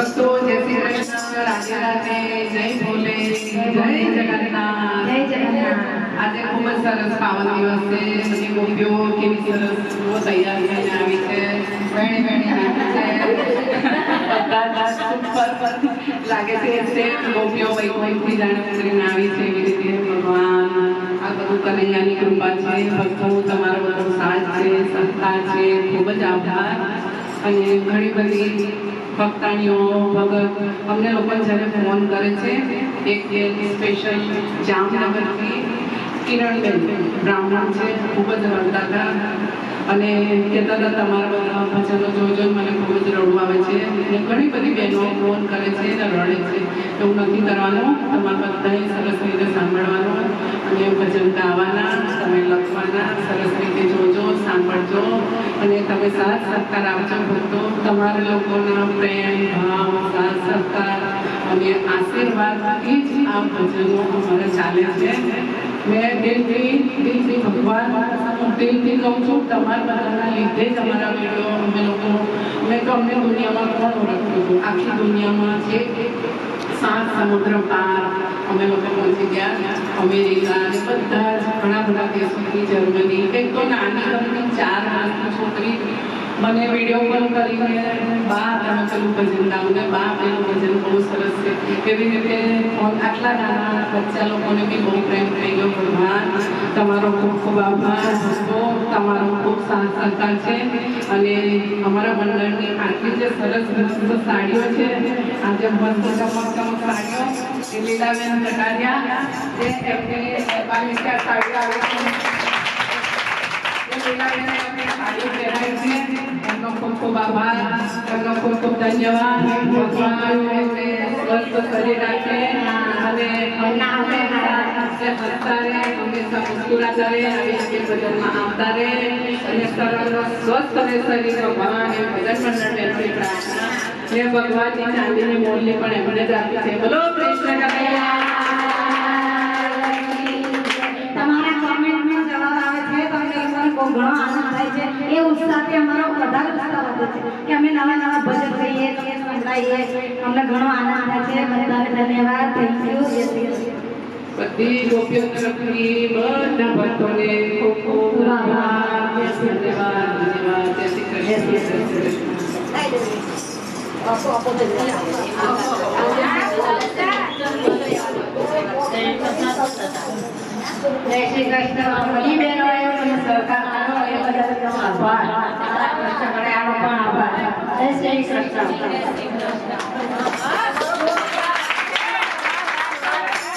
ભક્તો જય શ્રી કૃષ્ણ રાધે રાધે જય ભોલે જય જગન્નાથ. જય જગન્નાથ. આજે ખૂબ જ સરસ પાવન દિવસ છે. બધી ગોપીઓ કેવી સરસ તૈયાર થઈને આવી છે. વેણી વેણી છે. પર લાગે છે તે ગોપીઓ વૈકુંઠથી જાણે ઉતરીને આવી છે એવી રીતે. ભગવાન આ બધું કનૈયાની કૃપા છે. ભક્તો તમારો બધો સાથ છે સંતા છે. ખૂબ જ આભાર. અને ઘણી બધી ભક્તાણીઓ ભગત, અમને લોકો જ્યારે ફોન કરે છે, એક સ્પેશિયલ જામનગરથી કિરણબેન, બ્રાહ્મણ છે, ખૂબ જ રડતા હતા. અને કહેતા હતા, તમારા બધા ભજનો જોજો મને ખૂબ જ રડવું આવે છે. અને ઘણી બધી બહેનો ફોન કરે છે અને રડે છે. એવું નથી કરવાનું, તમારા બધાએ સરસ રીતે સાંભળવાનું અને ભજન ગાવાના, તમે લખવાના, સરસ રીતે જોજો સાંભળજો અને તમે સાથ સહકાર આપજો. ભક્તો, તમારા લોકોના પ્રેમ, ભાવ, સાથ સહકાર અને આશીર્વાદથી જ આ ભજનો અમારે ચાલે છે. મેં દિલથી દિલથી ભગવાન દિલથી કહું છું, તમારા બધાના લીધે જ અમારા વીડિયો અમે લોકો, મેં તો અમને દુનિયામાં કોણ ઓળખતું હતું? આખી દુનિયામાં જે સાત સમુદ્ર પાર અમે લોકો પહોંચી ગયા. અમેરિકા બધા જ ઘણા બધા દેશોથી જર્મની એક તો નાની અમની ચાર વર્ષની છોકરી મને વીડિયો કોલ કરીને બા પેલું ભજન ગાવ. ને બા પેલું ભજન બહુ સરસ છે. એવી રીતે આટલા નાના બચ્ચા લોકોને બી બહુ પ્રેમ થઈ ગયો. ભગવાન તમારો ખૂબ ખૂબ આભાર. ભક્તો તમારો ખૂબ સાથ સહકાર છે. અને અમારા મંડળની આટલી જે સરસ મસ્ત સાડીઓ છે. આજે મસ્ત ચમક ચમક સાડીઓ લીલાબેન કટારિયા જે એમની સાડીઓ આવી છે. એમનો ખૂબ ખૂબ આભાર ભગવાન એમને સ્વસ્થ કરી રાખે અને હસતા રહે આવી રીતે ભજનમાં અને સ્વસ્થ અને શરીર ભગવાન એ ભજન એમની પ્રાર્થના ને ભગવાનની ચાંદીની પણ એમણે જ આપી છે. બોલો કૃષ્ણ કનૈયા તમારા કોમેન્ટમાં જવાબ આવે છે તો અમને ઘણો આનંદ થાય છે. એ ઉત્સાહથી અમારો વધારે ઉત્સાહ વધે છે. કે અમે નવા નવા ભજન કહીએ છીએ સંભળાઈએ. અમને ઘણો આનંદ થાય છે. બધાને ધન્યવાદ. થેન્ક યુ જય શ્રી કૃષ્ણ બધી ગોપીઓ તરફથી બધા ભક્તોને ખૂબ ખૂબ ધન્યવાદ ધન્યવાદ. જય શ્રી કૃષ્ણ. જય શ્રી જય શ્રી કૃષ્ણ બધી બહેનોએ મને સહકાર આપ્યો એ બદલ તમારો આભાર તમારા કૃષ્ણ આનો પણ આભાર જય શ્રી કૃષ્ણ